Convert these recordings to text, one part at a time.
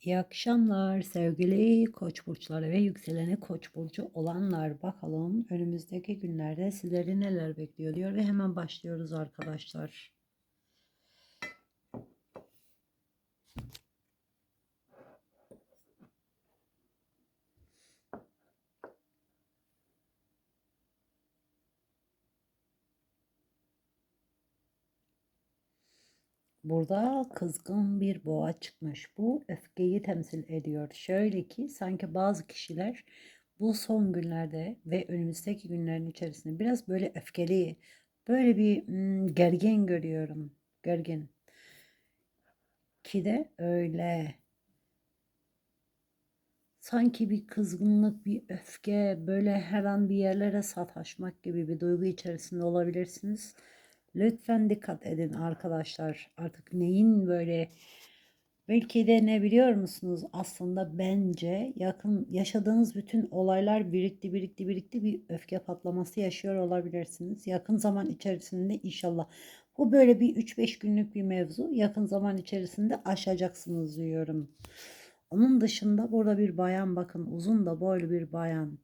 İyi akşamlar sevgili koç burçları ve yükseleni koç burcu olanlar. Bakalım önümüzdeki günlerde sizleri neler bekliyor diyor ve hemen başlıyoruz arkadaşlar. Burada kızgın bir boğa çıkmış. Bu öfkeyi temsil ediyor. Şöyle ki sanki bazı kişiler bu son günlerde ve önümüzdeki günlerin içerisinde biraz böyle öfkeli, böyle bir hmm, gergin görüyorum. Gergin. Ki de öyle. Sanki bir kızgınlık, bir öfke, böyle her an bir yerlere sataşmak gibi bir duygu içerisinde olabilirsiniz. Lütfen dikkat edin arkadaşlar. Artık neyin böyle belki de ne biliyor musunuz? Aslında bence yakın yaşadığınız bütün olaylar birikti birikti birikti bir öfke patlaması yaşıyor olabilirsiniz. Yakın zaman içerisinde inşallah bu böyle bir 3-5 günlük bir mevzu. Yakın zaman içerisinde aşacaksınız diyorum. Onun dışında burada bir bayan bakın uzun da boylu bir bayan.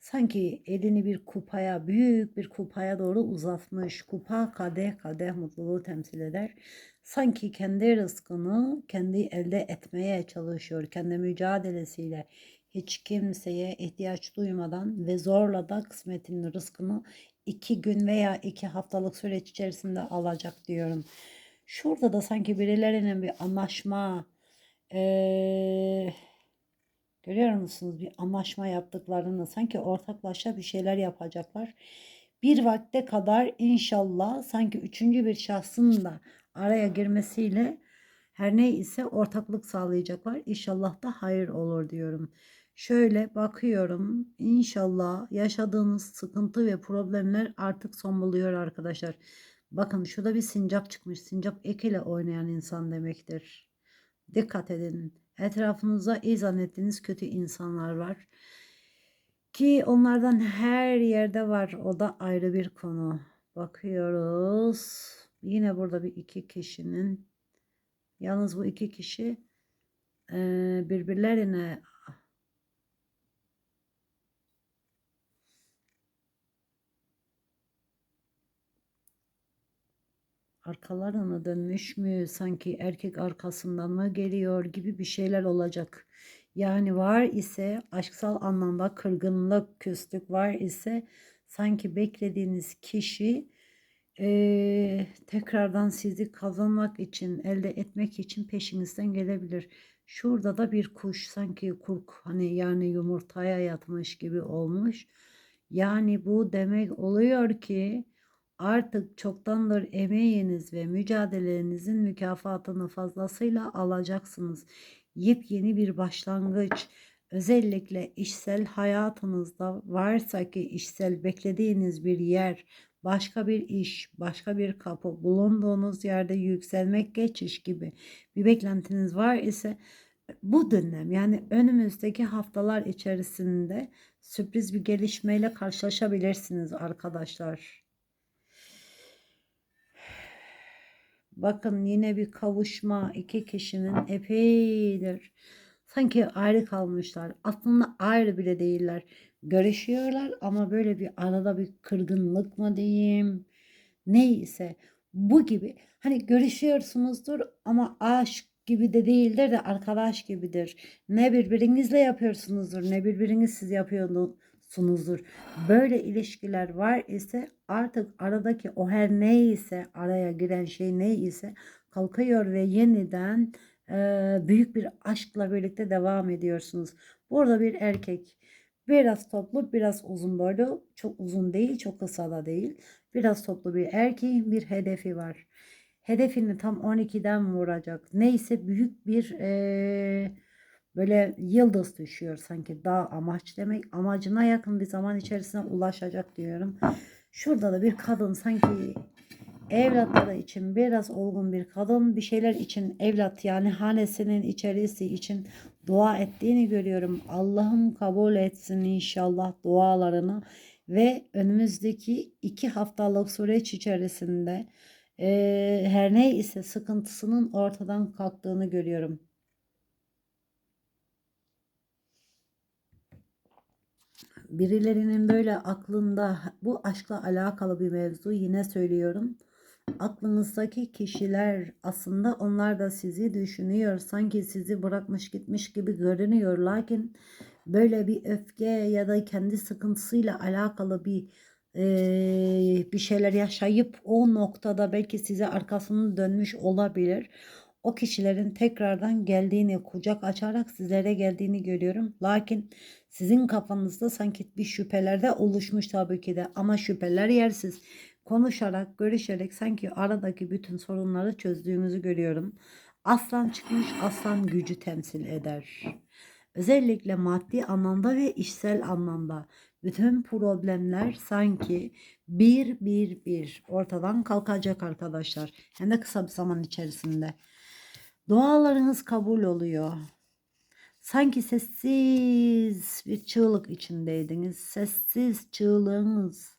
Sanki elini bir kupaya, büyük bir kupaya doğru uzatmış. Kupa kadeh kadeh mutluluğu temsil eder. Sanki kendi rızkını kendi elde etmeye çalışıyor. Kendi mücadelesiyle hiç kimseye ihtiyaç duymadan ve zorla da kısmetinin rızkını iki gün veya iki haftalık süreç içerisinde alacak diyorum. Şurada da sanki birilerinin bir anlaşma, ee, Görüyor musunuz bir anlaşma yaptıklarını sanki ortaklaşa bir şeyler yapacaklar. Bir vakte kadar inşallah sanki üçüncü bir şahsın da araya girmesiyle her ne ise ortaklık sağlayacaklar. İnşallah da hayır olur diyorum. Şöyle bakıyorum. İnşallah yaşadığınız sıkıntı ve problemler artık son buluyor arkadaşlar. Bakın şurada bir sincap çıkmış. Sincap ekiyle oynayan insan demektir. Dikkat edin. Etrafınızda iyi zannettiğiniz kötü insanlar var. Ki onlardan her yerde var. O da ayrı bir konu. Bakıyoruz. Yine burada bir iki kişinin. Yalnız bu iki kişi birbirlerine arkalarına dönmüş mü sanki erkek arkasından mı geliyor gibi bir şeyler olacak. Yani var ise aşksal anlamda kırgınlık, küslük var ise sanki beklediğiniz kişi e, tekrardan sizi kazanmak için, elde etmek için peşinizden gelebilir. Şurada da bir kuş sanki kurk hani yani yumurtaya yatmış gibi olmuş. Yani bu demek oluyor ki Artık çoktandır emeğiniz ve mücadelenizin mükafatını fazlasıyla alacaksınız. Yepyeni bir başlangıç. Özellikle işsel hayatınızda varsa ki işsel beklediğiniz bir yer, başka bir iş, başka bir kapı, bulunduğunuz yerde yükselmek, geçiş gibi bir beklentiniz var ise bu dönem yani önümüzdeki haftalar içerisinde sürpriz bir gelişmeyle karşılaşabilirsiniz arkadaşlar. Bakın yine bir kavuşma iki kişinin epeydir. Sanki ayrı kalmışlar. Aslında ayrı bile değiller. Görüşüyorlar ama böyle bir arada bir kırgınlık mı diyeyim. Neyse bu gibi. Hani görüşüyorsunuzdur ama aşk gibi de değildir de arkadaş gibidir. Ne birbirinizle yapıyorsunuzdur ne birbiriniz siz yapıyorsunuz sunuzdur. Böyle ilişkiler var ise artık aradaki o her neyse araya giren şey neyse kalkıyor ve yeniden e, büyük bir aşkla birlikte devam ediyorsunuz. Burada bir erkek biraz toplu biraz uzun boylu çok uzun değil çok kısa da değil biraz toplu bir erkeğin bir hedefi var. Hedefini tam 12'den vuracak. Neyse büyük bir eee böyle yıldız düşüyor sanki dağ amaç demek amacına yakın bir zaman içerisinde ulaşacak diyorum. Şurada da bir kadın sanki evlatları için biraz olgun bir kadın bir şeyler için evlat yani hanesinin içerisi için dua ettiğini görüyorum. Allah'ım kabul etsin inşallah dualarını ve önümüzdeki iki haftalık süreç içerisinde e, her ne ise sıkıntısının ortadan kalktığını görüyorum. Birilerinin böyle aklında bu aşkla alakalı bir mevzu yine söylüyorum. Aklınızdaki kişiler aslında onlar da sizi düşünüyor. Sanki sizi bırakmış gitmiş gibi görünüyor. Lakin böyle bir öfke ya da kendi sıkıntısıyla alakalı bir eee, bir şeyler yaşayıp o noktada belki size arkasını dönmüş olabilir. O kişilerin tekrardan geldiğini, kucak açarak sizlere geldiğini görüyorum. Lakin sizin kafanızda sanki bir şüpheler de oluşmuş tabii ki de ama şüpheler yersiz. Konuşarak, görüşerek sanki aradaki bütün sorunları çözdüğümüzü görüyorum. Aslan çıkmış, aslan gücü temsil eder. Özellikle maddi anlamda ve işsel anlamda bütün problemler sanki bir bir bir ortadan kalkacak arkadaşlar. Hem de kısa bir zaman içerisinde. Dualarınız kabul oluyor. Sanki sessiz bir çığlık içindeydiniz. Sessiz çığlığınız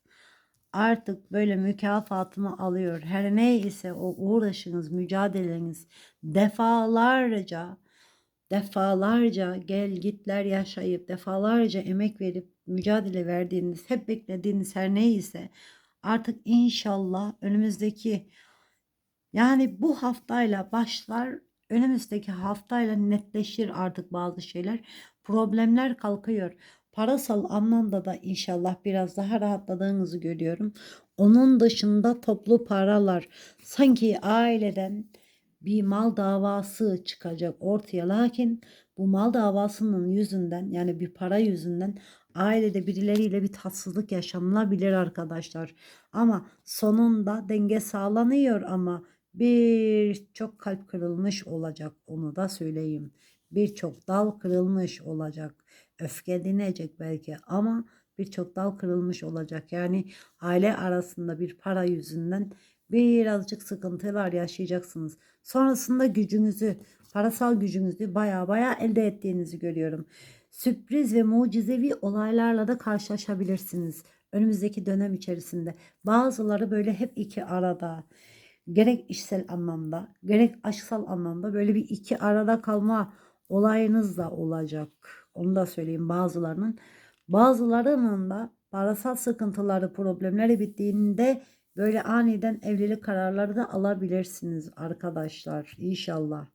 artık böyle mükafatını alıyor. Her neyse o uğraşınız, mücadeleniz defalarca defalarca gel gitler yaşayıp defalarca emek verip mücadele verdiğiniz, hep beklediğiniz her neyse artık inşallah önümüzdeki yani bu haftayla başlar önümüzdeki haftayla netleşir artık bazı şeyler. Problemler kalkıyor. Parasal anlamda da inşallah biraz daha rahatladığınızı görüyorum. Onun dışında toplu paralar sanki aileden bir mal davası çıkacak ortaya. Lakin bu mal davasının yüzünden yani bir para yüzünden ailede birileriyle bir tatsızlık yaşanılabilir arkadaşlar. Ama sonunda denge sağlanıyor ama birçok kalp kırılmış olacak onu da söyleyeyim. Birçok dal kırılmış olacak. Öfke dinecek belki ama birçok dal kırılmış olacak. Yani aile arasında bir para yüzünden birazcık sıkıntılar yaşayacaksınız. Sonrasında gücünüzü, parasal gücünüzü baya baya elde ettiğinizi görüyorum. Sürpriz ve mucizevi olaylarla da karşılaşabilirsiniz önümüzdeki dönem içerisinde. Bazıları böyle hep iki arada. Gerek işsel anlamda, gerek aşksal anlamda böyle bir iki arada kalma olayınız da olacak. Onu da söyleyeyim bazılarının. Bazılarının da parasal sıkıntıları, problemleri bittiğinde böyle aniden evlilik kararları da alabilirsiniz arkadaşlar. İnşallah.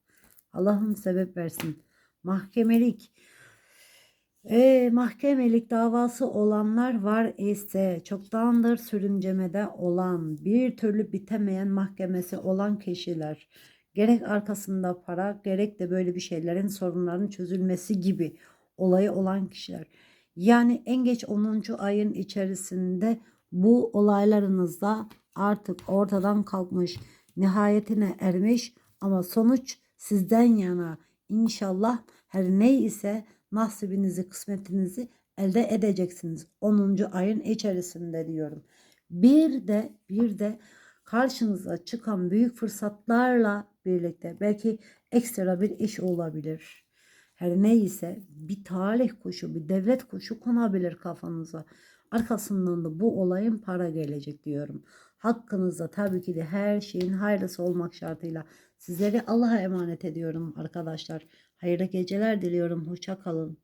Allah'ım sebep versin. Mahkemelik. E, mahkemelik davası olanlar var ise çoktandır sürüncemede olan bir türlü bitemeyen mahkemesi olan kişiler gerek arkasında para gerek de böyle bir şeylerin sorunların çözülmesi gibi olayı olan kişiler. Yani en geç 10. ayın içerisinde bu olaylarınızda artık ortadan kalkmış, nihayetine ermiş ama sonuç sizden yana inşallah her ne ise nasibinizi, kısmetinizi elde edeceksiniz. 10. ayın içerisinde diyorum. Bir de bir de karşınıza çıkan büyük fırsatlarla birlikte belki ekstra bir iş olabilir. Her neyse bir talih kuşu, bir devlet kuşu konabilir kafanıza. Arkasından da bu olayın para gelecek diyorum. Hakkınızda tabii ki de her şeyin hayırlısı olmak şartıyla sizleri Allah'a emanet ediyorum arkadaşlar. Hayırlı geceler diliyorum. Hoşça kalın.